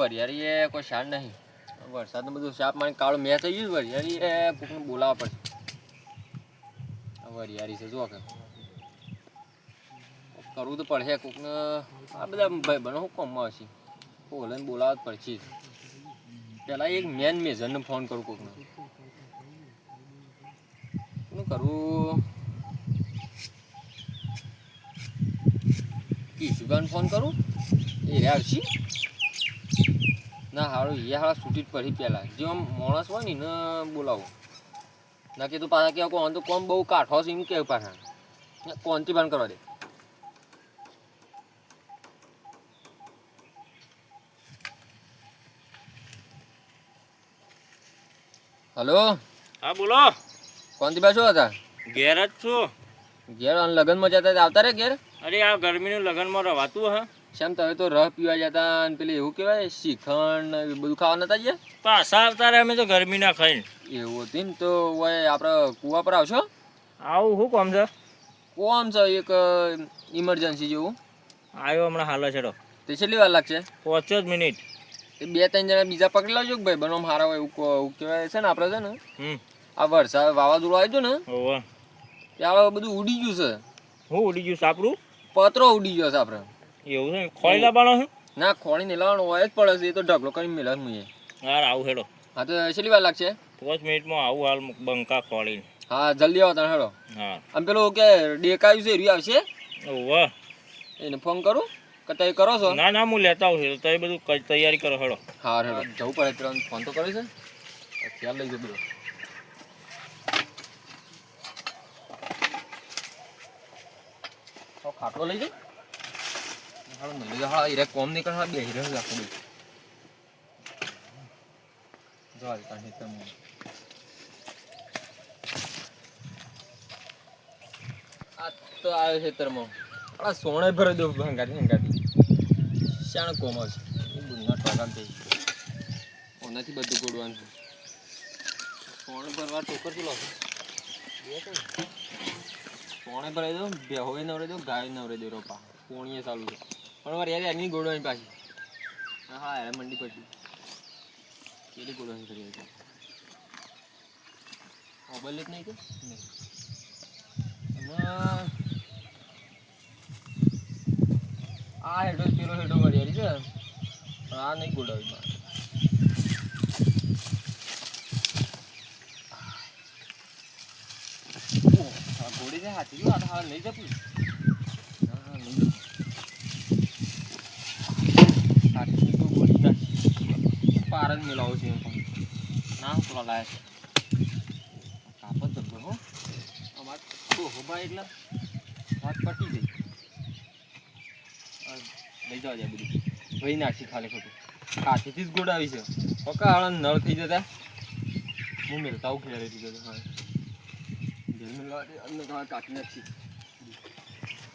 વરિયાળી એ કોઈ શાન નહીં. વરસાદનું બધું સાપ મારી કાળું મેં થઈ ગયું વરિયારી એ, કોકને બોલાવવા પડશે. વરિયારી છે જો કે. કરવું તો પડશે, કોકને આ બધા ભાઈ બનો શું કામમાં હશે? બોલાને બોલાવવા જ પડશે. પહેલાં એક મેન મેજરને ફોન કરું કોકને. શું કરવું કિશુભાઈને ફોન કરું? એ રહ્યા આવશે ના હારું એ હારા છૂટી જ પડી પહેલાં જે આમ માણસ હોય ને એને બોલાવો. ના કીધું પાછા કે કોણ? તો કોમ બહુ કાઠો છે એમ કે પાછા. કોણથી બંધ કરવા દે? હલો? હા બોલો. બા શું હતા? ઘેર જ છું. ઘેર અને લગ્નમાં જતા આવતા રે ઘેર? અરે આ ગરમીનું લગ્નમાં રવાતું હા. શેમ તમે તો રસ પીવા જતા અને પેલી એવું કહેવાય શ્રીખંડ ને બધું ખાવા નતા ગયા? પાછા આવતા રહે અમે તો ગરમી ના ખાઈને એવું હતી ને તો હોય આપણે કુવા પર આવશો? આવું શું કોમ છે? કોમ છે એક ઇમરજન્સી જેવું. આવ્યો હમણાં હાલ છેડો. તે કેટલી વાર લાગશે? પાંચ જ મિનિટ. એ બે ત્રણ જણા બીજા પકડી લાવજો કે ભાઈ બનો હારા હોય એવું કહેવાય છે ને આપણે છે ને? આ વરસાદ વાવાઝોડું આવ્યું ને? ત્યાં બધું ઉડી ગયું છે. હું ઉડી ગયું સાપરું પતરો ઉડી ગયો છે આપણે એવું છે? ખોળી લાવવાનો છે ના ખોળી નહીં લાવવાનું હોય જ પડે છે એ તો ઢગલો કરીને મેળા મુએ. હાર આવું હેડો. હા તો કેટલી વાર લાગશે? પાંચ મિનિટમાં આવું હાલ બંકા ખોળીને. હા જલ્દી આવો તને હેડો. હા. આમ પેલું કે ડેકાયું છે એરી આવશે? વાહ. એને ફોન કરું? કે તમે કરો છો? ના ના હું લેતા આવું છું તો બધું તૈયારી કરો હેડો. હા હેડો. જવું પડે ત્રણ ફોન તો કરે છે ખ્યાલ લઈ જજો ખાટલો લઈ જાઓ હાલો મને જાઓ હા હીરે કોમ નીકળ હા બે હીરે રાખો બે જો આ રીતના હેતરમાં. આ તો આવ્યો ખેતરમાં આ સોણે ભરી દો હંગાતી હંગાતી શાણ કોમ છે બુના ટોકામ થઈ ઓનાથી બધું ગોડવાનું છે સોણે ભરવા ટોકર બે તો સોણે ભરાઈ દો બેહોએ નવરે દો ગાય નવરે દો રોપા પોણીએ ચાલુ છે પણ મારે યાર એની ગોડવાની પાછી. હા હા યાર મંડી પછી કેટલી ગોડવાની કરી હતી? મોબાઈલ જ નહીં કે? નહીં. આ હેડો, પેલો હેડો વરિયાળી છે. પણ આ નહીં ગોડાવી મારે. ઘોડી છે હાથી જો આ હાલ લઈ જતું હા, હા, લઈ જતું. હાથી તો ઘોડી નાખી. પાર જ મેલાવો છે એમ પણ. ના પેલા લાયા છે કાપડ જબ્બર હો. અમાર તો હોબા એટલે વાત પટી ગઈ. લઈ જાવ જાય બધું. ભાઈ નાખી ખાલી ખોટું. કાચીથી જ ગોડાવી છે. પકા નળ થઈ જતા. હું મેળતા હું ખેડે થઈ જતો હા ઘેર મેળવા દે કાચી તો હાલ કાઢી નાખી.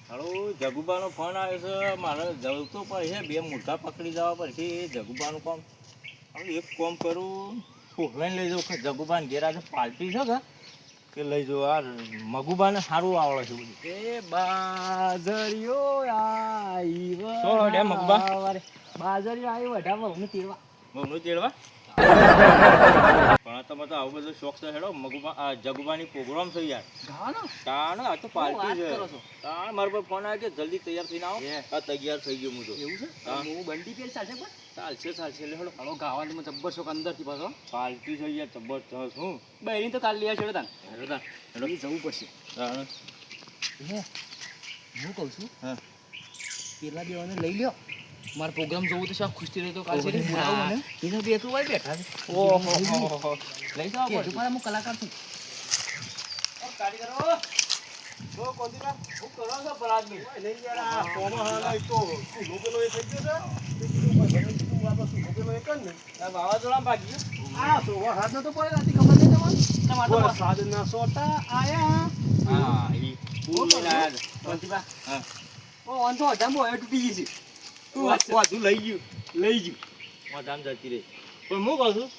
હાલો જગુબાનો ફોન આવ્યો છે. મારે જવું તો પડશે બે મોટા પકડી જવા પડશે એ જગુબાનું કામ હવે એક કામ કરું ફોલાઈને લઈ જાઉં કે જગુબાન ઘેર આજે પાર્ટી છે કે? કે લઈ જાઉં આ મગુબાને સારું આવડે છે બધું. એ બાજરીઓ આવી શું ડે મગબા? બાજરીઓ આવી ઢાબો હું તેડવા. મગનું તેડવા? તમે તો આવું બધું શોખ છે હેડો. મગુબા આ જગુબાની પ્રોગ્રામ છે યાર. તાણ આ તો પાર્ટી છે. તાણ મારા પર ફોન આવ્યો કે જલ્દી તૈયાર થઈને આવો. આ તૈયાર થઈ ગયો હું તો. એવું છે? હું. બંડી પેલ ચાલશે પણ? ચાલશે ચાલશે. એટલે હેડો. હાલો ગાવાની જબ્બર શોખ અંદરથી પાછો. પાર્ટી છે યાર જબરજસ્ત હું. બહેરી તો કાલ લઈ હેડો તાન હેડો તાણ હેડો. જવું પડશે. તાણ. હું કહું છું. હા. પેલા દેવાને લઈ લ્યો. મારો પ્રોગ્રામ જોવું તો શાક ખુશી રહેતો કાલ છે બોલાવો મને? એના બે તો હોય બેઠા છે. ઓહો લઈ જાઓ કે તું હું કલાકાર છું. વાવાઝોડામાં ભાગી આ તો નતો પડે રાતી ખબર નહીં તમને તમારે હા ઈ ફૂલ લાયા છે. પ્રતિભા હા. ઓ અજામો હવે તૂટી ગઈ છે. વાધું લઈ ગયું લઈ ગયું મજામ જતી રહી પણ હું કહું છું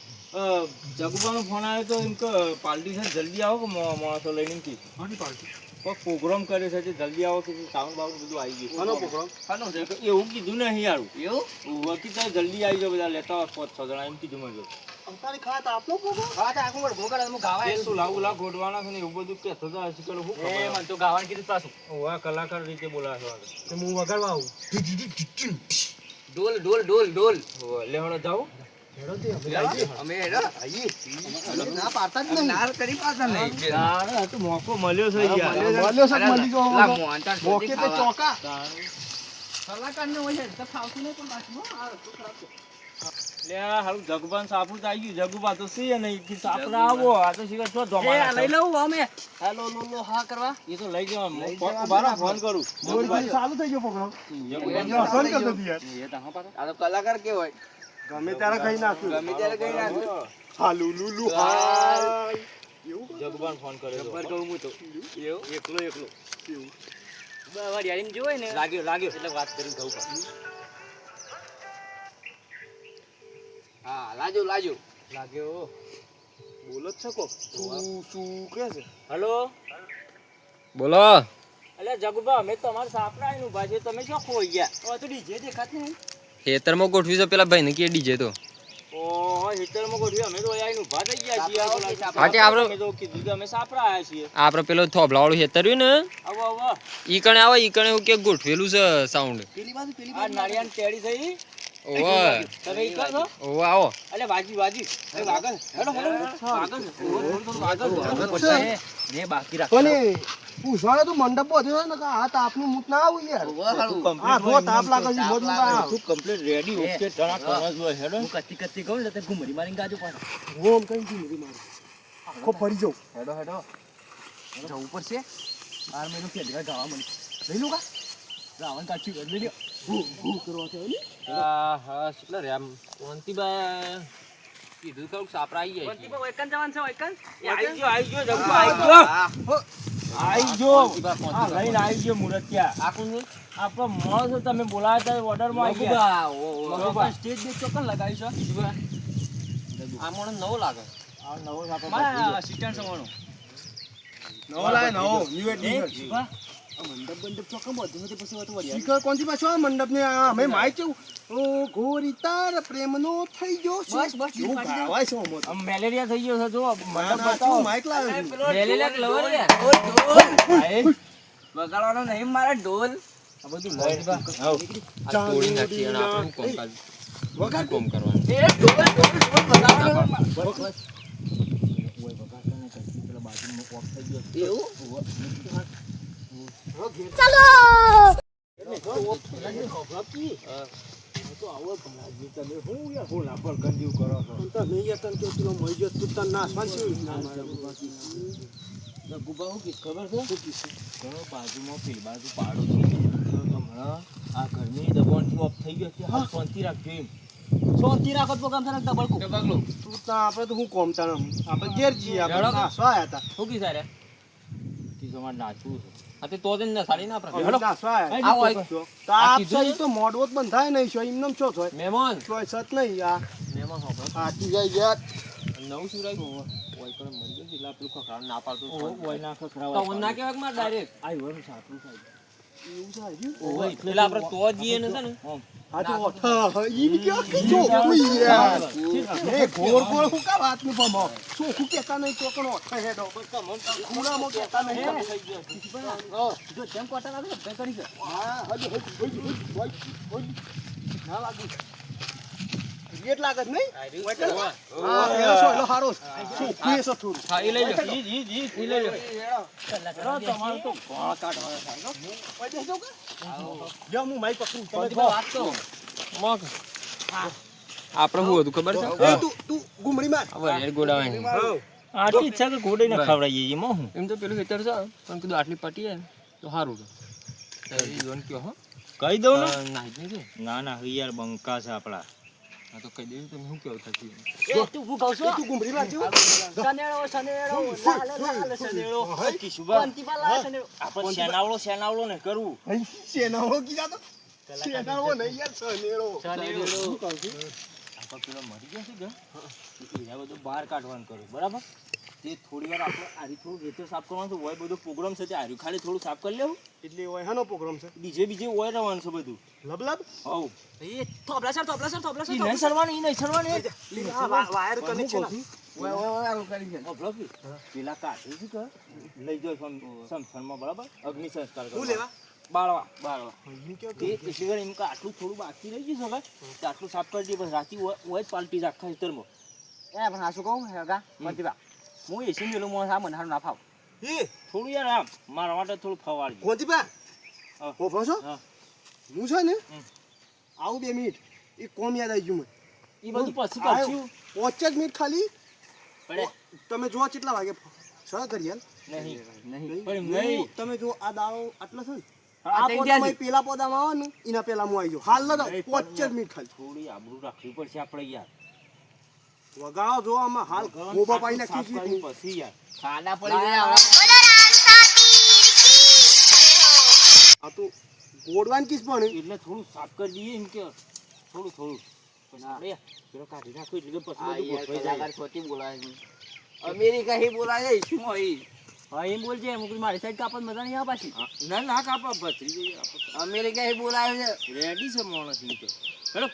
જગુબાનો ફોન આવ્યો તો એમ કે પાર્ટી છે જલ્દી આવો કે માણસો લઈને કી કોની પાર્ટી કોઈ પ્રોગ્રામ કર્યો છે જલ્દી આવો કે સાઉન્ડ બાઉન્ડ બધું આવી ગયું પ્રોગ્રામ કાનો છે એવું કીધું નહીં યાર. એવું? વકી તો જલ્દી આવી જાઓ બધા લેતા આવો પાંચ છ જણા એમ કીધું મને અંતારી ખાત આપનો પ્રોગ્રામ હા આખું વળ ભોગળ હું ગાવા શું લાવું લાવ ગોડવાના છે ને એવું બધું કે તો હજી કરું હું એ મને તો ગાવાનું કીધું પાછું. ઓવા કલાકાર રીતે બોલાશો આગળ તો હું વગાડવા આવું. ડોલ ડોલ ડોલ ડોલ. ઓવા લેવડો જાઓ. ના મોકો મળ્યો છે યાર. મળ્યો છે. મળી ગયો લા હવે. મોહનતાળ મોકે તે ચોકા. કલાકારને હોય તો ફાવતું નહીં પણ પાછું આ ખરાબ છે. લે હારું જગુબાન સાપુર તો આવી ગયું. જગુબા તો છે નહીં કે સાપરા આવો. આ તો શિખર છો એ લઈ લઉં અમે. હેલો લો લો હા કરવા. એ તો લઈ જવા. હું ફોન કરું. દોડી દોડી ચાલુ થઈ ગયો પ્રોગ્રામ. જગુબાન કરતો યાર. એ તો હા પાછો. આ તો કલાકાર કેવો હોય ગમે ત્યારે કઈ નાખ્યું ગમે ત્યારે કઈ નાખ્યું. હાલુ લુલુ હાય. એવું ફોન કર્યો જબ્બર કહું હું તો. એવું? એકલો એકલો. વરિયાળી જોઈ ને. લાગ્યો લાગ્યો. એટલે વાત કરી કહું હા લાજો લાજો. લાગ્યો? બોલો જ છે શું શું કે છે? હલો? બોલો. અલે જગુબા અમે તમારા સાપરા ઊભા છે તમે શું ખોઈ ગયા? હવે તો ડીજે દેખાત નહીં. ખેતરમાં ગોઠવી છે પેલા ભાઈને કે ડીજે તો. ઓહો હિતરમાં ગોઠવી અમે તો અહીંયા આવીને ઊભા થઈ ગયા છીએ. સાપરા આ સાપરા. હા તે આપણે અમે તો કીધું અમે સાપરા છીએ. આપણે પેલો થોભલા વાળું ને? આવો ઈ કણે આવે ઈ કણે કે ગોઠવેલું છે સાઉન્ડ પેલી બાજુ પેલી આ નાળિયાની ટેડી થઈ? ઓવે તમે ઈ છો ઓવે આવો અલે વાજી વાજી એ વાગલ હેડો હેડો વાગલ થોડું થોડું વાગલ ને તો કે આ તાપનું મૂત ના આવું યાર આ આવે. કમ્પ્લીટ રેડી ઓકે ટણા ટણા જો હેડો હું કત્તી કત્તી કહું તો ઘુમરી નથી આખો ફરી જાઉં હેડો હેડો જવું પડશે બાર મહિનો ફેરવા ગાવા મળી કા રાવણ કાચી હું હું કરવા છે ઓલી હા હા કેટલા રે આમ કોંતીબા કીધું કહું સાપરા આવી જાય વંતી પર એકન જવાન છે એકન આઈ ગયો આઈ ગયો જગુ આઈ ગયો આઈ ગયો આ લઈને આઈ ગયો મુરતિયા આખું ને આપણો મળો છો તમે બોલાવ્યા ઓર્ડરમાં. સ્ટેજ ચોકન લગાવી છો આ મને નવો લાગે આ નવો. લાગે નવો લાગે નવો એડિશન મંડપ બંડપ ચોકન બધું હતું પછી વાત વરિયા શિખર કોણથી પાછો? આ મંડપ ને આ અમે માય કેવું ઓ ગોરી તાર પ્રેમનો થઈ ગયો બસ, બસ, એવું ગાવાય છે આમાં મેલેરિયા થઈ ગયો છે જો મંડપ બતાવો. શું માઇક લાવ્યો છું? રે વગાડવાનો નહીં મારા ઢોલ. આ બધું લઈ બા આ તોડી નાખીએ અને આપણે કોમ કાઢ વગાડ. કોમ કરવાનું. એ ઢોલ ઢોલ ઢોલ વગાડવાનો. એવું તમે યાર તને કેવું પેલો મરી ગયો તું તને એવું? હું ઘણો બાજુમાં પેલી બાજુ પાડું તો હમણાં આ ઘરની દબાણથી ઓફ થઈ ગયો છે હાલ શાંતિ રાખજો એમ શાંતિ રાખો તો કામ થાય ડબલ બગલો તું ત્યાં આપણે તો હું કોમતા નમ આપણે ઘેર જઈએ આપણે હેડો. નાસવા હતા. શું કી સારે કે તમારે નાચવું છે. આ તે જ ને સાડી ના અમે નાસવા આયા આવો તો આપ છે તો મોડવો બંધ થાય નહીં છો એમને છો થાય? મહેમાન કોઈ સત નહીં આ. મહેમાન હોપર આટી જાય યાર નવ શું રાખ્યું પણ ગયો એટલે પેલું ખખડાણ ના પાડતું હોય. તો ના કહેવાય કે માર ડાયરેક્ટ? આઈ વરું સાચું સાહેબ એવું થાય છે ઓય આપણે તો જઈએ ને છે ને. આ તો ઓઠા ઈ કે યાર? એ ઘોર ઘોર હું કા વાતનું પમો ચોખ્ખું કહેતા નહીં ચોકણો ઓઠા હેડો? ખૂણામાં કહેતા નહીં જો જેમ કોટા લાગે કરી છે હા હજી હજી હજી હજી હજી ના લાગુ. રેટ લાગે જ નહીં? હા પેલો છો એટલો હારો ચોખ્ખું એ છે થોડું? હા એ લઈ લો જી જી જી ઈ લઈ લો તમારું તો ગોળ કાઢવા થાય ઓય બેસજો કે? લ્યો હું માઈક પકડું તમે વાત કરો મગ. આપણે શું હતું ખબર છે? એ તું તું ગુમડી માર. હવે ગોડાવાની આટલી ઈચ્છા કે ઘોડે ને ખવડાવીએ જઈએ મોં હું. એમ તો પેલું ખેતર છે પણ કીધું આટલી પટી હે તો સારું છે. કયો હો. કહી દઉં ને. જ ના ના યાર બંકા છે આપડા આ તો કહી દેવું તમે શું કેવું થતું એ તું હું કહું છું? તું ગુમડી માર સનેડો સનેડો લાલ લાલ સનેડો કિશુબા વંતી લાલ સનેડો આપણે શેનાવળો શેનાવળો ને કરવું? અહીં શેનાળો કીધા તો? નહીં યાર સનેળો સનેડો શું કહું છું? આપણે પેલો મરી ગયો છે કે એના બધું બહાર કાઢવાનું કરું બરાબર? તે થોડી વાર આપણે આરી થોડું વેચો સાફ કરવાનું છે હોય બધો પ્રોગ્રામ છે તે આર્યું ખાલી થોડું સાફ કરી લેવું. એટલે હોય હાનો પ્રોગ્રામ છે? બીજે બીજે હોય રહેવાનું છે બધું. લબલબ? હવ. એ થોભલા સર થોભલા સર થોભલા સર નહીં સરવાનું નહીં સરવાનું વાયર કનેક્શન ઓય ઓય ઓય આવું કરી છે. અભલો પેલા કાઢી છે કે? લઈ સમસનમાં બરાબર? અગ્નિ સંસ્કાર હું કરવા. લેવા? બાળવા. બાળવા. એમ તે એટલી એમ કે આટલું થોડું બાકી રહી ગયું તે આટલું સાફ કરી દઈએ બસ રાતી હોય જ પાલટી જ આખા ખેતરમાં. એ પણ હાસુ કહું? હેગા પ્રતિભા હું એ મને આ મને હારું ના ફાવ. એ? થોડું યાર આમ મારા માટે થોડું ફવાડજો કોંતીબા હા. ઓફો છો હા. છે ને. આવું બે મિનિટ. એ કોમ યાદ આવી ગયું મને. એ બધું પછી. કરશું. પાંચ જ મિનિટ ખાલી. પડે. તમે જો કેટલા વાગે છ કરી નહીં નહીં. નહીં. તમે જો આ દાડો આટલા છે ને. પેલા પોદામાં આવે ને એના પેલા હું આવી જાઉં હાલ નહીં, પાંચ જ મિનિટ ખાલી. થોડી આબરૂ રાખવી પડશે આપણે યાર. વગાડો જો આમાં હાલ ગોબા પાઈ નાખી છે પછી યાર. ખાડા પડી ગયા આવડા. આ તો ગોડવાન કિસ પણ એટલે થોડું સાફ કરી દઈએ એમ કે થોડું થોડું. આ અમેરિકા હી બોલાય હોય? હા એમ બોલજે એમ મારી સાઈડ કાપત મજા નહીં આવે પાછી. ના ના કાપા ભત્રી અમેરિકા હી બોલાય છે. રેડી છે માણસ એમ તો હેલો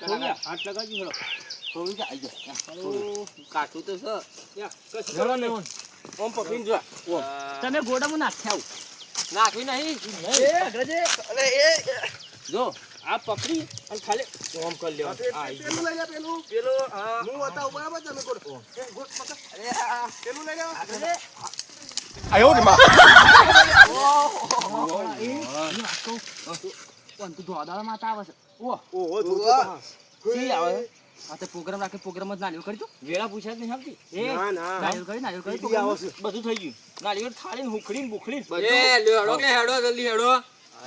થોડું આવી જાય કાઠું તો છે હેલો ને ઓમ પકડીને જો તમે ગોડામાં નાખ્યા નાખવી નહીં જો આ પકડી અને ખાલી ઓમ કરી લેવા પેલું લઈ લે પેલું પેલો. હા. હું બતાવું બરાબર તમે ગોડ એ ગોડ પકડ. અરે પેલું લઈ લે ઓ તું ધોદાળા માં આવે છે. ઓ ઓ સી આવે? છે? આ તો પ્રોગ્રામ રાખે પ્રોગ્રામ જ નાળિયેર કરજો વેળા પૂછ્યા જ નહીં સમજી? એ ના ના. નાળિયેર કરી નાળિયેર કરી. બધું થઈ ગયું. નાળિયેર થાળી ને હુખડી ને બુખડી એ લે હેડો કે હેડો જલ્દી હેડો.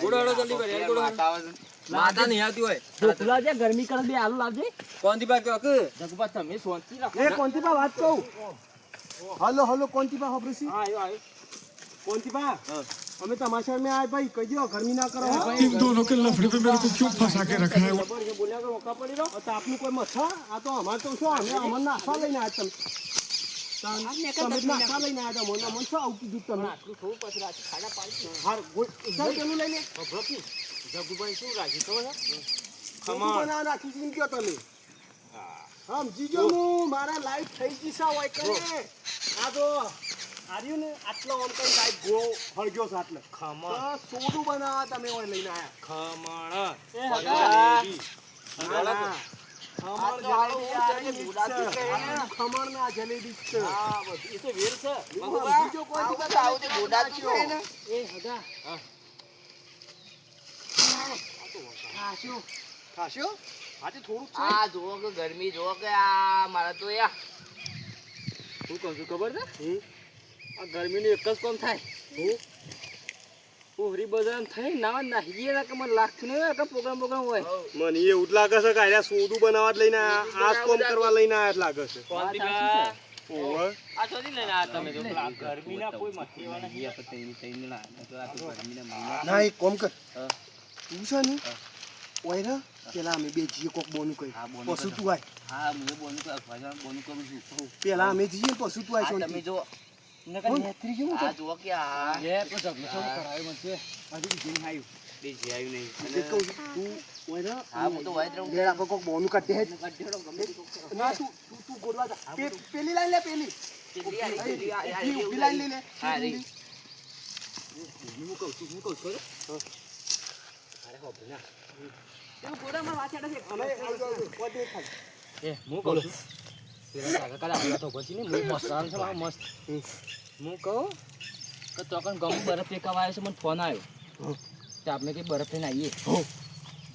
ગુડો હેડો જલ્દી કરી ગુડો માતા નહીં આવતી હોય. ઢોકલા જે ગરમી કરે બે આલુ લાવજે. કોંતીબા બાકી કે જગપા તમે સોંતી રાખો. એ કોંતીબા વાત કહું. હલો હલો કોંતીબા હોબ્રસી હા આયો આવ્યો. કોંતીબા અમે તમાશા में आए भाई कह दियो गर्मी ना करो इन दोनों के लफड़े में मेरे को क्यों फंसा के रखा है ખબર છે બોલ્યા તો ઓકા પડી રહ્યો તો આપનું કોઈ મથા આ તો અમાર તો શું અમે અમર નાખવા લઈને આવ્યા તમે તમે જ નાખવા લઈને આવ્યા મને અમર શું આવું કીધું તમે આટલું થોડું પછી રાતે ખાડા પાડી હાર ગોળ ચાલ પેલું લઈ લે ભભરતી જગુભાઈ શું રાખી ખબર છે ખમણ બના રાખી છે એમ કયો તમે હમ જીજો હું મારા લાઈટ થઈ ગઈ સા હોય કરે આ તો આર્યું ને આટલો કઈ લાઈટ ગો હળગ્યો છે આટલે. ખમણ. સોડું બનાવવા તમે હોય લઈને આયા. ખમણ. ગરમી જો કે આ મારા તો યા શું કહું છું ખબર છે. આ ગરમીનું એક જ કોમ થાય. હું? બજાર થઈ ના નાહીએ ના કે મને લાગતું નહીં કે પ્રોગ્રામ પ્રોગ્રામ હોય. મને એવું જ લાગે છે કે આયા સોડું બનાવવા લઈને આ કોમ કરવા લઈને આયા લાગે છે. ના એક કોમ કર. તું છે ને ઓયરા પેલા અમે બે જઈએ કોક બોનું કહી પશુ તું આય. હા હું બોલું કરું છું. પેલા અમે જઈએ પશુ તું આય તમે જો હા હું પેલી લાઈન લે પેલી પેલી લાઈન લઈ લે હું કહું છું હું કહું છું અરે ખાલી. એ હું કહું છું હું કહું કે તો કણ ગમ બરફ ફેંકાવા આવ્યો છે મને ફોન આવ્યો. તો આપણે કઈ બરફ લઈને આવીએ.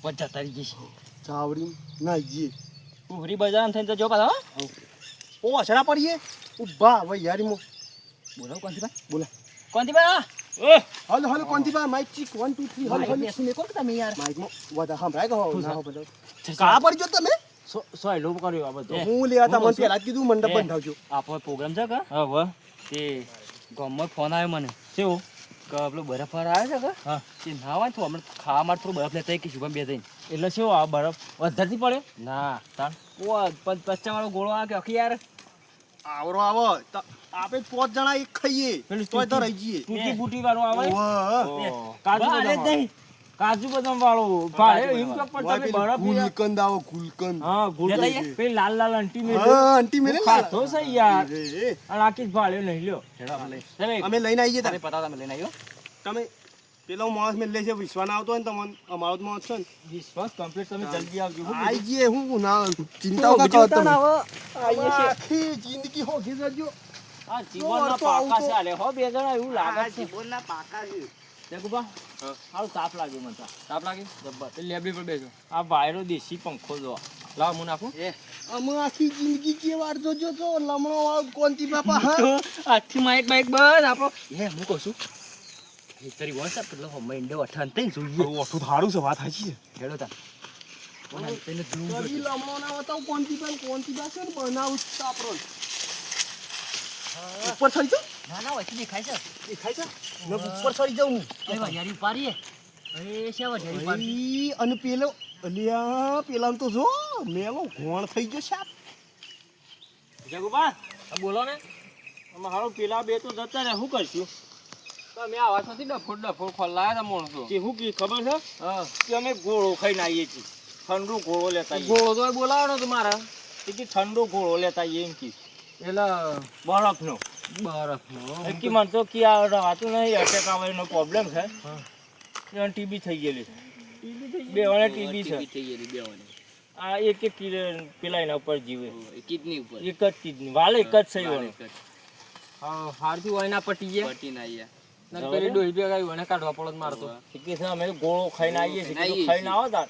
પછી જતા રહીએ ચાવડી ના જઈએ ઉભરી બજાર થઈને જો પાછા. ઓ અસરા પડીએ ઊભા હવે યારીમો બોલો કોનથી બોલા કોનથી ભાઈ હલો હલો કોંતીબા માઇક ચીક 1 2 3 હલો હલો તમે યાર માઇકમાં વધા સંભળાય કહો ના હો બધો કા પડી તમે સો સો કર્યો આ બધો. હું લેવા તા મને કહું કીધું મંડપ બંધ બંધાવજો આપણો પ્રોગ્રામ છે કે? હવે તે ગામમાં ફોન આવ્યો મને. કેવું? કે પેલો બરફ આવ્યો છે કે? હા. તે ના હોય તો હમણાં ખાવા માટે થોડું બરફ લેતા કે શુભમ બે થઈને. એટલે શું આ બરફ? વધારથી પડે ના. તાણ. ઓ પચ્ચા વાળો ગોળો આ કે આખી યાર આવરો આવો. આપણે પાંચ જણા એક ખાઈએ પેલું તો તૂટી- રહી જઈએ. તૂટી બૂટી વાળો આવે. કાજુ વાળું. કાજુ બદામ વાળો. ભાડે એમ તો પણ તમે બરફ ગુલકંદ આવો ગુલકંદ. હા ગુલકંદ. પેલી લાલ લાલ અંટી મેલે. હા આંટી મેલે ખાધો છે યાર. અને આખી ભાડે નહીં લ્યો. તમે અમે લઈને આવીએ તારે. પતા તમે લઈને આવ્યો તમે પેલો માણસ મેં લે છે વિશ્વાસ આવતો હોય ને તમને અમારો જ માણસ છે ને. વિશ્વાસ કમ્પ્લીટ તમે જલ્દી આવજો. હું આઈ જઈએ હું ના ચિંતા કા કરો તમે આખી જિંદગી હોગી જજો. આ જીવનના પાકા છે આલે હો બે જણા એવું લાગે છે. જીવનના પાકા છે. દેખુબા હારું તાપ લાગ્યો મને તાપ લાગે? જબ્બર. એ લેબડી પર બેસો. આ વાયરો દેશી પંખો જો. લાવ હું નાખું. અમે આખી જિંદગી કે વાર જોજો તો લમણો વાળો કોંતી બાપા હા? આથી માઇક બાઇક બસ આપણો એ હું કહું છું એ તારી વોટ્સઅપ પેલો મંડે અઠાન તઈ જોઈએ. ઓઠું થાળું છે વાત સાચી છે. હેડો તા તને જોવું લમણો ના બતાવ કોંતી પણ કોંતી બા ને બનાવું આપણો. ઉપર ચડી જાઉં ના ના વચ્ચે દેખાય છે દેખાય છે ને ઉપર ચડી જાઉં હું. અરે વાયારી પાડીએ અરે શા વાયારી પારી અને પેલો અલિયા પેલા તો જો મેલો ઘોણ થઈ ગયો સાહેબ જગુબા આ બોલો ને. હારું પેલા બે તો જતા રે શું કરશું? તમે આવા છો ડફોડ ડફોડ ખોલાયા તા માણસો. કે શું કી ખબર છે? હા. કે અમે ગોળો ખાઈને આવીએ છીએ. ઠંડુ ગોળો લેતા ગોળો તો બોલાવવાનો તો મારા. ઠંડુ ગોળો લેતા આવીએ એમ કી એટલે બરફનો. બરફનો. એ કે તો કી આ રાતું નહીં અટેક આવવાનો પ્રોબ્લેમ છે એને ટીબી થઈ ગયેલી છે. બે વાળે ટીબી છે. થઈ ગયેલી બે વાને આ એક એક કિલો પેલા એના ઉપર જીવે. કિડની ઉપર. એક જ કિડની. વાલે એક જ સહી એવાનો. હા હારથી હોય ના પટી ગયા પટી ના આયા નકર ડોહી ભેગા આવ્યું એને કાઢવા પડત મારતો. કે છે અમે ગોળો ખાઈને આવીએ છીએ ખાઈને આવો તાર.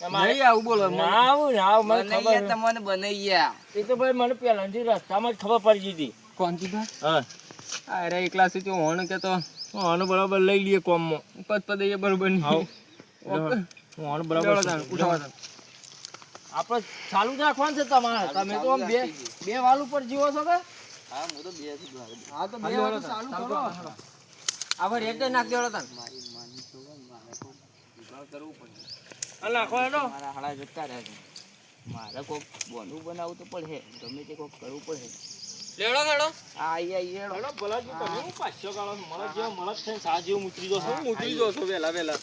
નહીં આવું બોલો ના આવું ને આવું મને ખબર છે. તમને બનાવ્યા એ તો ભાઈ મને પહેલાથી રસ્તામાં જ ખબર પડી ગઈ કોનથી ભા હા. અરે એકલા સુધી હોણ કે તો હોણ બરાબર લઈ લઈએ કોમમાં. પદ પદ એ બરાબર નહીં. આવ. બરાબર લેવડો તાણ, ઉઠાવો તાણ. આપણે ચાલુ જ રાખવાનું છે તમારે. તમે તો બે બે વાલ ઉપર જીવો છો કે? હા હું તો બે હા તો બે વાળો ચાલુ કરો. આવા રેટ નાખ દેવડો તાન મારી માની તો મારે કરવું પડે નાખો હેડો મારા હાડા જતા રહે છે. મારે કોક બોનું બનાવવું તો પડે ગમે તે કોક કરવું પડે લેવડો લેવડો. આ આઈ આઈ હેડો હેડો ભલાજી તમે હું. પાછો ગાળો? છો? જેવો સા જેવું જશો. હું ઉતરી જો છો વેલા. વેલા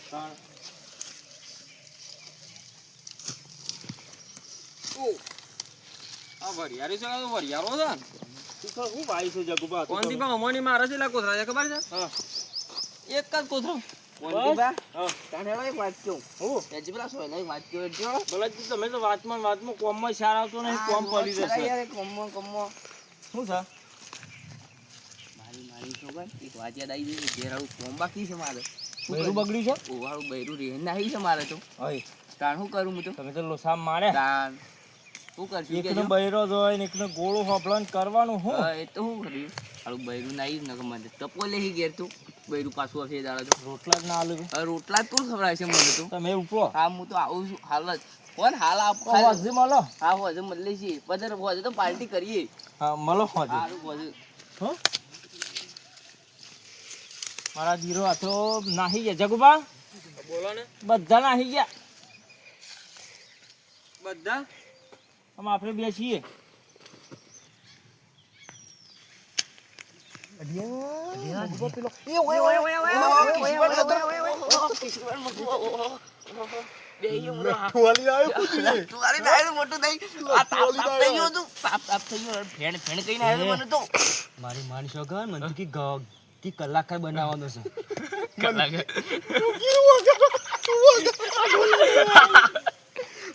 આ વરિયાળી છે આ વરિયાળો છે. હું ભાઈ છું જગુબા તો. પણ અમોની મારે છે લા છે ખબર છે? હા. એક જ કોથળો. તમે તો વાતમાં વાતમાં કોમમાં સાર આવતો નહીં કોમ પડી જશે યાર કોમો કોમો શું છે? મારી મારી છોકરા એક વાત યાદ આવી ગઈ ઘેર આવું કોમ બાકી છે મારે. બૈરું બગડ્યું છે? ઓવાળું બૈરું રેન આવી છે મારે તો. હોય તાણ શું કરું હું તો? તમે તો લોસા મારે તાણ. શું કરશું એકનો બૈરો ને એકનો ગોળો હોપલાન કરવાનું હું? એ તો શું કર્યું. આળું બૈરું ના આવી ને મને તપો લેહી ઘેર તું. બૈરું પાછું આવશે એ રોટલા જ ના આલું હવે રોટલા જ કોણ ખવડાવે છે મને તો. તમે ઉપરો હા હું તો આવું છું. હાલ જ. કોણ? હાલ આપ વાજે મળો. હા હોજે મળે છે પધાર હોજે તો પાર્ટી કરીએ. હા મળો વાજે સારું હોજે. હો? મારા જીરો હાથો નાહી ગયા. જગુબા? બોલો ને બધા નાહી ગયા. બધા? આમ આપણે બે છીએ ટોલી આવ્યો પૂછીએ. તું આલી નાય મોટું થઈ આ તાપ તાપ થઈ ગયો તું તાપ તાપ થઈ ગયો ફેણ ફેણ કઈ ના આવ્યો મને તો મારી માની શોગન મને કે કી કલાકાર બનાવવાનો છે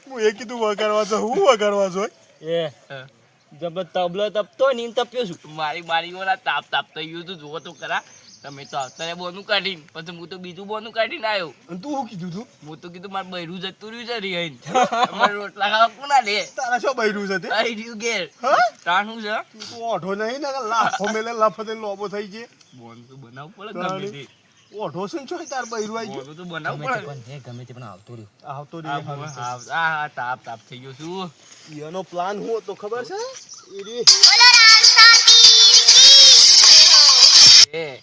હું એ કીધું વગાડવા છો હું વગાડવા છો એ. જબ તબલો તપતો ને એમ તપ્યો છું. મારી મારી ઓલા તાપ તાપ થઈ ગયું તું જુઓ તો ખરા તમે તો અત્યારે બોનું કાઢીને પછી હું તો બીજું બોનું કાઢીને આવ્યો. અને તું શું કીધું તું? હું તો કીધું મારે બૈરું જતું રહ્યું છે રિહાઈન. તમારે રોટલા ખાવા કોના લે? તારા શું બૈરું છે તે? આઈ રહ્યું ઘેર. તાણું છે? તું ઓઢો નહીં ને લાફો મેલે લાફતે લોબો થઈ ગયે. બોન તો બનાવવું પડે ગમે તે. ઓઢો છે ને તાર બૈરું આવી તો બનાવવું પડે ગમે તે પણ આવતો રહ્યો. આવતો આ આ આ- આ તાપ તાપ થઈ ગયો છું. એનો પ્લાન હું હતો ખબર છે? એ.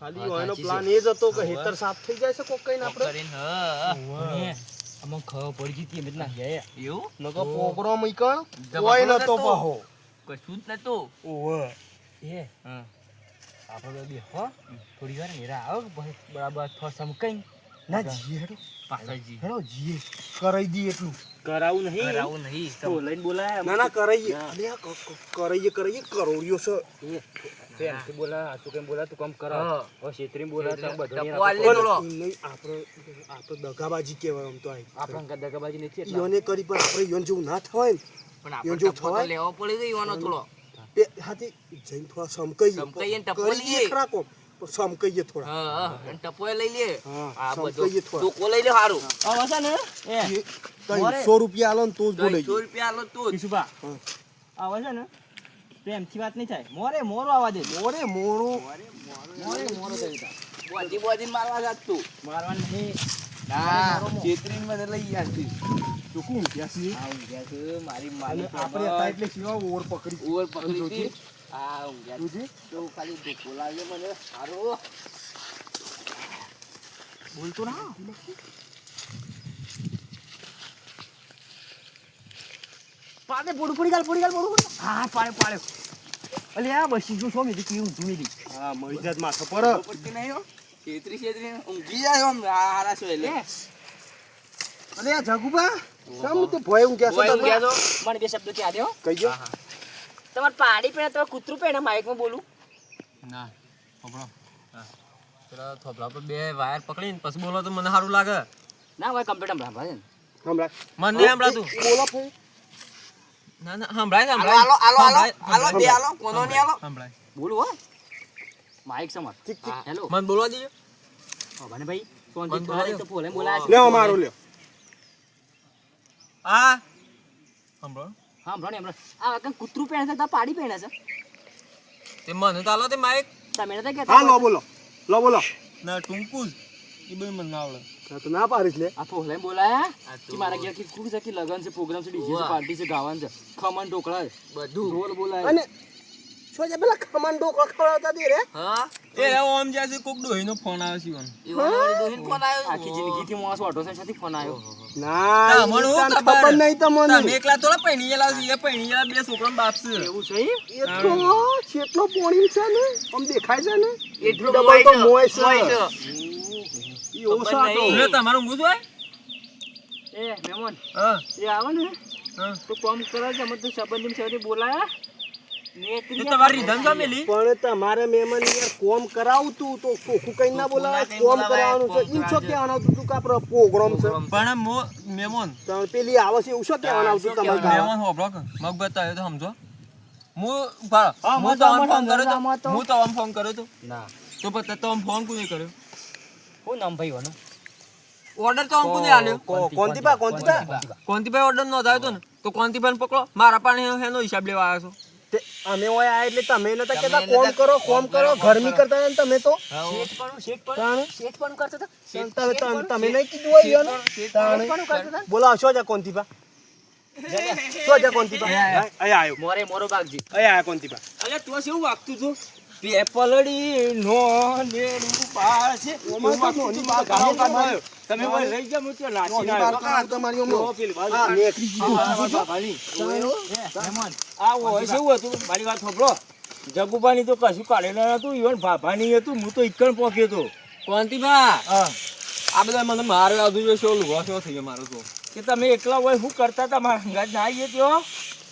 ખાલી એનો પ્લાન એ જ હતો કે હેતર સાફ થઈ જાય છે કોક કઈને આપણે? કરીને હા. પડી ગઈ હતી એમ જ નાખી ગયા. એવું? નકો પોગરો મૂકણ કોઈ નતો પાહો. કશું જ નતું. એ. આપણે બે હો થોડી વાર મેરા આવો બરાબર થોડા સમકઈ. ના જીએ હેડો. પાછળજી હેડો જીએ. કરાઈ દી એટલું. કરાવું નહીં. કરાવું નહીં તો લઈને બોલાય ના ના કરાઈએ. ક- ક- કરાઈએ કરાઈએ કરોડિયો છે. પ્રેમથી બોલા હાચું કેમ બોલા તું કામ કર. હવે છેતરી બોલા તો બધું નહીં, આપણે આપણે દગાબાજી કહેવાય આમ તો આપણે દગાબાજી નથી એટલે. ઈયોને કરી પણ આપણે ઈયોને જેવું ના થવાય ને. પણ આપણે તો લેવો પડી ગઈ વાનો થોડો? બે હાથી જઈને થોડા સમકાઈએ. સમકાઈએ ને ટપો લઈએ. ખરા કોમ સમકાઈએ થોડા. હા હા અને ટપોય લઈ લે હા સમકાઈએ થોડા. ટોકો લઈ લે સારું હવે છે ને? એ એ ત્રણસો રૂપિયા આલો ને તો જ બોલાઈ ત્રણસો રૂપિયા આલો તું જ. કિશુભા હા. છે ને? પ્રેમથી વાત નહીં થાય. મોરે મોરો આવા દે. મોરે મોરો. મોરે મોરો થઈ જા. બોધી બોધી મારવા જાત તું. નહીં. ના મને લઈ ગયા તું. ચોખ્ખું ઊંઘ્યા છીએ આ ઊંઘ્યા છે મારી અને આપણે હતા એટલે સિવા ઓર પકડી. ઓવર પકડી હતી. આ ઊંઘ્યા જોજે. તો ખાલી ધોકો લાગે મને. સારું બોલતો ના પાડે પોડું પડી ગાલ પડી ગાલ પોડું હા પાડે પાડે. અલે આ બસી જો સો મેં કેવું ઊંધું મેલી. હા મહિજાત માથે પર. પડતી નહીં હો. છેતરી છેતરી ઊંઘી જાય આમ હારા છો એટલે. અરે આ જગુબા સામ તો ભય હું ગયા છો? તમે મને બે શબ્દ ક્યાં દો કહી દો તમારે પાડી પહેલા તમે કૂતરું પહેલા માઇકમાં બોલું? ના થોભલો પેલા થોભલા પર બે વાયર પકડીને પછી બોલો તો મને સારું લાગે. ના ભાઈ કમ્પ્યુટર છે ને. મને નહીં સંભળાતું. બોલો ભાઈ ના ના સંભળાય આલો આલો આલો આલો આલો દે આલો કોનો નહીં આલો સંભળાય. બોલું હો. માઇક સમર. ઠીક ઠીક. હેલો. મને બોલવા દીજો. ભાઈ બોલાયો. તો બોલે બોલાય લ્યો મારો લ્યો. આ સંભળો. હા ને હમણાં આ વખત કૂતરું પહેરે છે તા પાડી પહેરે છે. તે મને તો આલો તે માઈક. તમે નતા હા લો બોલો. લો બોલો. ના ટૂંકું જ. એ બધું મને ના આવડે. તો ના પાડીશ લે. આ ફોહલે બોલાયા આ કે મારા ઘેર કે કુક છે કે લગન છે પ્રોગ્રામ છે ડીજે છે પાર્ટી છે ગાવાનું છે. ખમણ ઢોકળા છે. બધું. રોલ બોલાય. અને પેલા ખમણ ઢોકળા ખવડાવતા દે રે? હા? એ ઓમ જ્યાં છે કોક ડોહીનો ફોન આવ્યો છે ઈવન. ફોન આવ્યો આખી જિંદગીથી માણસ વાટો છે શાથી ફોન આવ્યો? ના ખબર? તમે એકલા થોડા પૈણી એ પૈણી બે બાપ છે. એવું છે એ તો કેટલો પોણી છે ને આમ દેખાય છે ને. એટલું દબાઈ તો છે, મોય તમારું છે એ મહેમાન હા. એ આવે ને. તો કોમ કરા છે અમે તો સંબંધી સાથે બોલાયા. તો તમારી રીધમ મેલી? પણ તમારે મહેમાન યાર કોમ કરાવતું તો ચોખ્ખું કઈ ના બોલાવે? કોમ કરાવવાનું છે. હતું કે પ્રોગ્રામ છે? પણ મો મેમોન તમે પેલી આવે છે એવું શું કહેવાનું આવતું તમારે? મેમોન મગ તો સમજો. ફોન કર્યો તો ફોન કર્યો તો. ના. તો ફોન કોને કર્યો? હું નામ ભાઈ વાનું ઓર્ડર તો અમકુને આલ્યો કો- કોંતીબા કોંતીબા કોંતીભાઈ? નો નોંધાયો તો ને? તો કોંતીભાઈને પકડો. મારા પાણી હેનો હિસાબ લેવા આવ્યો છો. તે અમે હોય આ એટલે તમે નતા કેતા કોમ કરો કોમ કરો ગરમી કરતા ને તમે તો? શેઠ પણ શેઠ પણ શેઠ પણ કરતા હતા? તમે નહીં કીધું હોય કરતા હતા? બોલો શું છે કોંતીબા શું છે કોંતીબા અહીંયા આયો. મોરે મોરો બાગજી અહીંયા આવ્યા કોંતીબા અલ્યા તું શું વાગતું છું પેપલડી નો નેડું પાછે ઓમાં તો નોની બા કાઢો આવ્યો. તમે ઓય લઈ જા મુત્યો નાસી ના બાર તમારી તો ફિલ બાજુ નેકરી ગયું. એ, મહેમાન, આ હોય છે એવું હતું? મારી વાત સાંભળો. જગુબાની તો કશું કાઢેલા નતું ઈવન ભાભાની હતું હું તો ઈકણ પોક્યો તો. કોંતીભા આ બધા મને મારે આવતું જો શું લુગો શું થઈ ગયો મારો તો. કે તમે એકલા હોય શું કરતા હતા મારા અંગાજ ના આવીએ ત્યાં?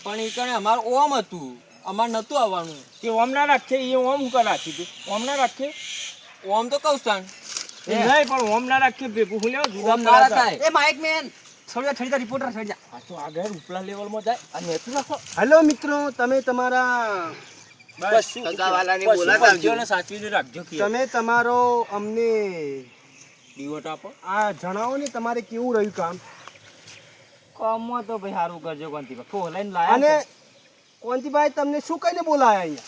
પણ ઈકણે કણે અમારું ઓમ હતું. અમારે નતું આવવાનું. કે ઓમના રાખે એ ઓમ હું રાખી દે ઓમના રાખે? ઓમ તો કહું સ્થાન નહીં પણ ઓમ ના રાખે ભેગું હું લેવા જુદા ના રાખાય એ માઇક મેન. છોડ્યા છોડ્યા રિપોર્ટર છોડ્યા. આ તો આગળ ઉપલા લેવલમાં જાય. અને એટલું રાખો. હેલો મિત્રો તમે તમારા તમે તમારો અમને આપો આ જણાવો ને તમારે કેવું રહ્યું કામ? કામમાં તો ભાઈ સારું કરજો કોંતી ફોલાઈને અને લાયા કોંતીભાઈ તમને શું કહીને બોલાયા અહીંયા?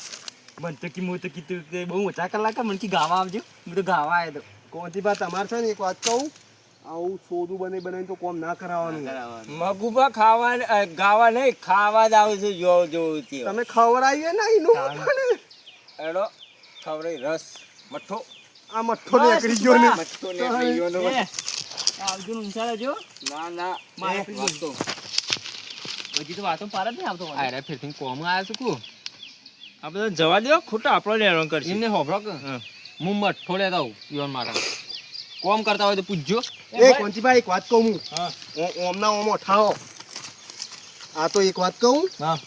મને તો કી હું તો કીધું કે બહુ ઓછા કલાક મને કે ગાવા આવજો. હું તો ગાવા આવ્યો તો. કોંતીભાઈ તમારે છે ને એક વાત કહું? આવું સોદું બને બને તો કોમ ના કરાવવાનું. મગુબા ખાવા ગાવા નહીં ખાવા જ આવે છે જો જોવું તે તમે ખવડાવીએ ને એનું? એડો ખવડાઈ રસ મઠ્ઠો. આ મઠ્ઠો નીકળી ગયો ને. મઠ્ઠો નીકળી ગયો ને. આવજો ઊંચાડે જો ના ના મારે એ તો. વાતો પાર જ નહીં આવતો. આયરા ફેરથી કોમ આવ્યો છું કુ? આ જવા દો ખોટા આપણે હેરાન કરશે. એમને હોભળો કે. હા. હું મઠ્ઠો લેતા આવું પીવાન માટે કોમ કરતા હોય તો પૂછજો. એ કોંચીભાઈ એક વાત કહું હું. ઓમના ઓમ ઠાઓ આ તો એક વાત કહું હા.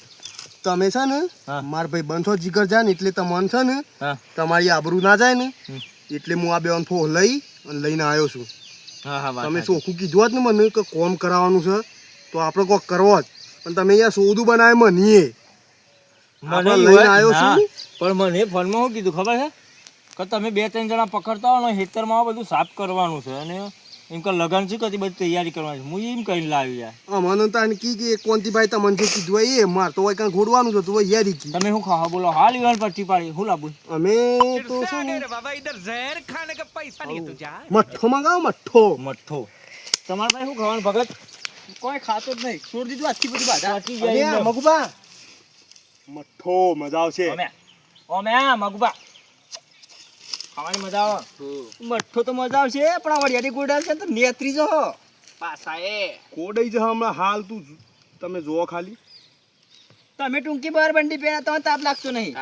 તમે છે ને હા. માર ભાઈ બનશો જીગર જાય ને એટલે તમને છે ને તમારી આબરૂ ના જાય ને એટલે હું આ બે ફો લઈ અને લઈને આવ્યો છું. હા હા તમે ચોખ્ખું કીધું જ ને મને કે કોમ કરાવવાનું છે તો આપણે કોક કરવો જ પણ તમે અહીંયા સોદું બનાવે મનીએ. મને લઈને આવ્યો છું. પણ મને ફોનમાં શું કીધું ખબર છે? કે તમે બે ત્રણ જણા પકડતા હો ને ખેતરમાં બધું સાફ કરવાનું છે અને એમ કે લગન છે કે બધી તૈયારી કરવાની છે? હું એમ કહીને લાવી યાર. અમને તો આને કી કે કોંતીભાઈ તમને જે કીધું હોય એ માર તો હોય કાંઈ ઘોડવાનું છે તો હોય યારી કી. તમે શું ખાવા બોલો? હાલ ઈવાન પરથી પાડી. શું લાવું? અમે તો છે ને મઠ્ઠો મંગાવો મઠ્ઠો. મઠ્ઠો. તમારે પાસે શું ખાવાનું ભગત? કોઈ ખાતો જ નહીં. છોડ દીધું આખી બધી બાધા પહોંચી જાય મગુબા. મઠો મજા આવશે. ઓમે. ઓમે મગુબા. ખાવાની મજા આવે. મઠ્ઠો તો મજા આવશે પણ આ વડિયાળી ગોડા છે તો નેત્રી જો પાછા એ. કોડઈ જ હમણાં હાલ તું જ- તમે જોવો ખાલી. તમે ટૂંકી બાર બંડી પહેરા તમે તાપ લાગતો નહીં.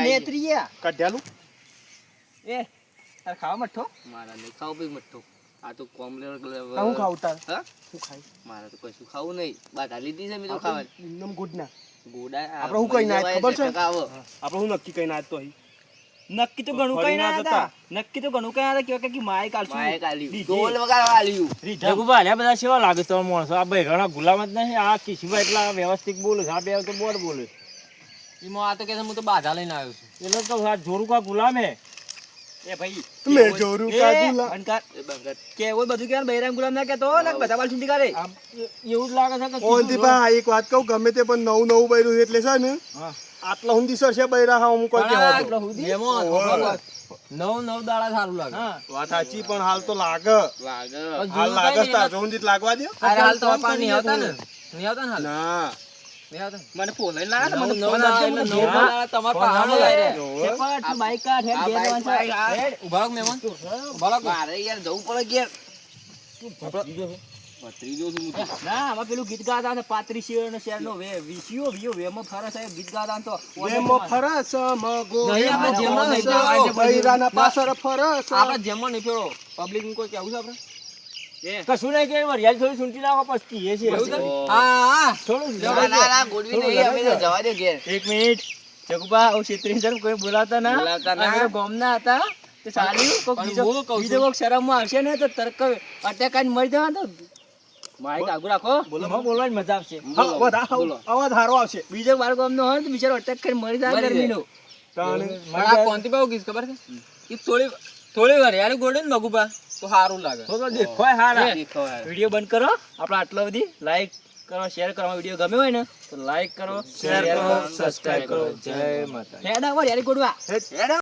નેત્રી કઢ્યાલું કાઢ્યાલું? એ તારે ખાવા મઠો મારા નહીં ખાવ ભાઈ મઠ્ઠો. આ તો કોમ લેવલ હું ખાવ તાર? હા? હું ખાઈ મારે તો કશું ખાવું નહીં. બાધા લીધી છે મે તો ખાવા એકદમ ગુડ ના. ગોડા આપણે હું કઈ ના ખબર છે? આપણે હું નક્કી કઈ ના તો અહીં? નક્કી તો ઘણું કઈ ના હતા નક્કી તો ઘણું કઈ ના હતા કેવા કે માય કાલશું માએ કાલ્યું દીધી. ઢોલ વગાડવા આલ્યું. જગુબા આ બધા સેવા લાગે તો માણસો. આ ભાઈ ઘણા ગુલામ જ નહીં. આ કિશીબા એટલા વ્યવસ્થિત બોલે આ બે તો બોર બોલે એમાં આ તો કે હું તો બાધા લઈને આવ્યો છું. એટલે તો જોરું કા ગુલામ હે. એ ભાઈ મેં જોરું એ, અનકાર, એ બંગર કે એવું બધું કે બૈરામ ગુલામ ના કેતો ને બધા બાલ ચૂંટી કાઢે. એવું લાગે છે કે ઓંતીભાઈ એક વાત કહું ગમે તે પણ નવું નવું બૈરું એટલે છે ને આટલા છે બૈરા હા કોઈ ખબર નવ નવ દાડા સારું લાગે. વાત સાચી પણ હાલ તો લાગે. હાલ લાગે તાર લાગવા દે. હાલ તો આવતા ને. નહીં આવતા ને હાલ. ને? મને ફોન લાયા મને ફોન મને તમારા બાઈક કાઢ, બે છે. ઊભા ઊભા મારે યાર જવું પડે છું. ના પેલું ગીત ગાતા હતા પાત્રીસીઓ અને શેરનો વે વિસીઓ વિયો વેમાં ફરસ છે ગીત ગાતા તો વેમો ફરસ મગો નહીં, આપણે જેમાં નહીં આપણે જેમાં ફેરો પબ્લિકનું કોઈ કેવું છે આપણે? કશું નહીં કે મર્યાદ થોડી સૂંટી નાખો પછી એ છે. હા હા. થોડું ના ના ના ગોળવી નહીં અમે તો જવા દે. ઘેર. એક મિનિટ. જગુબા ઓ છેતરી સર કોઈ બોલાતા ના. બોલાવતા ના. ગામના હતા. તો ચાલ્યું કોક બીજો બીજો કોક શરમમાં આવશે ને તો તરત અટેક આઈને મરી જવા તો આગુ રાખો. બોલવાની મજા આવશે. હા, અવાજ હારો આવશે. બીજો બાર ગોમનો હોય ને તો બિચારો અટેક કરીને મરી જાય ગરમીનો. કોંતી બાબુ ખબર છે? એ થોડી થોડી વાર યાર ગોડે ને મગુબા તો સારું લાગે. તો દેખાય હારા. વીડિયો બંધ કરો. આપણે આટલો બધી લાઈક કરો શેર કરો. વીડિયો ગમે હોય ને તો લાઈક કરો શેર કરો સબસ્ક્રાઇબ કરો. જય માતા હેડા વાર યાર ગોડવા. હેડો.